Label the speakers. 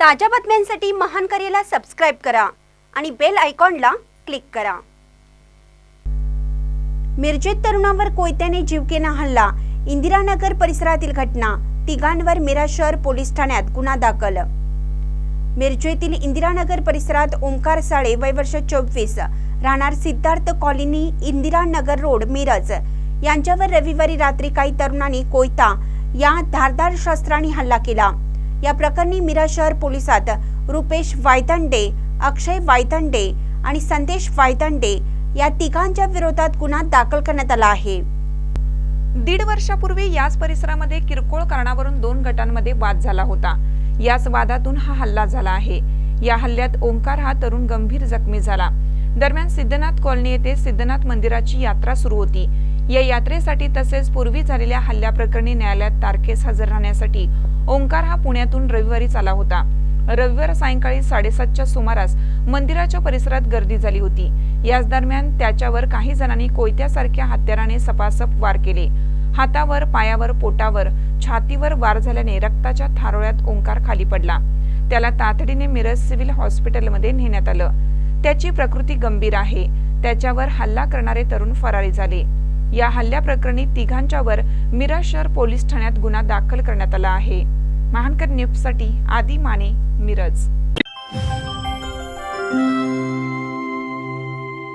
Speaker 1: ताज्या बातम्यांसाठी महान करेला सबस्क्राईब करा आणि बेल आयकॉनला क्लिक करा. मिरजेत तरुणावर कोयत्याने जीवकेना हल्ला इंदिरानगर परिसरातील घटना तिघांवर मिरा शहर पोलीस ठाण्यात गुन्हा दाखल. मिरजेतील इंदिरानगर परिसरात ओंकार साळे वय वर्ष चोवीस राहणार सिद्धार्थ कॉलनी इंदिरानगर रोड मिरज. यांच्यावर रविवारी रात्री काही तरुणांनी कोयता या धारदार शस्त्राने हल्ला केला. या प्रकरणी मिरज शहर पोलिसात रुपेश वायतंडे अक्षय वायतंडे आणि संदेश वायतंडे या तिघांच्या विरोधात गुन्हा दाखल करण्यात आला आहे.
Speaker 2: दीड वर्षापूर्वी याच परिसरामध्ये किरकोळ कारणावरून दोन गटांमध्ये वाद झाला होता. याच वादातून हा हल्ला झाला आहे. या हल्ल्यात ओंकार हा तरुण गंभीर जखमी झाला. दरम्यान सिद्धनाथ कॉलनी येथे सिद्धनाथ मंदिराची यात्रा सुरू होती. या यात्रेसाठी तसेच पूर्वी झालेल्या हल्ल्याप्रकरणी न्यायालयात तारखेस हजर राहण्यासाठी ओंकार हा पुण्यातून रविवारीच आला होता. रविवार सायंकाळी साडेसातच्या सुमारास मंदिराच्या परिसरात गर्दी झाली होती. याच दरम्यान त्याच्यावर काही जणांनी कोयत्यासारख्या हत्याराने सपासप वार केले. हातावर पायावर पोटावर छातीवर वार झाल्याने रक्ताच्या थारोळ्यात ओंकार खाली पडला. त्याला तातडीने मिरज सिव्हिल हॉस्पिटलमध्ये नेण्यात आलं. त्याची प्रकृती गंभीर आहे. त्याच्यावर हल्ला करणारे तरुण फरारी झाले. या हल्ल्याप्रकरणी तिघांच्यावर मिरज शहर पोलीस ठाण्यात गुन्हा दाखल करण्यात आला आहे. महानकर न्यूजसाठी आदी माने मिरज.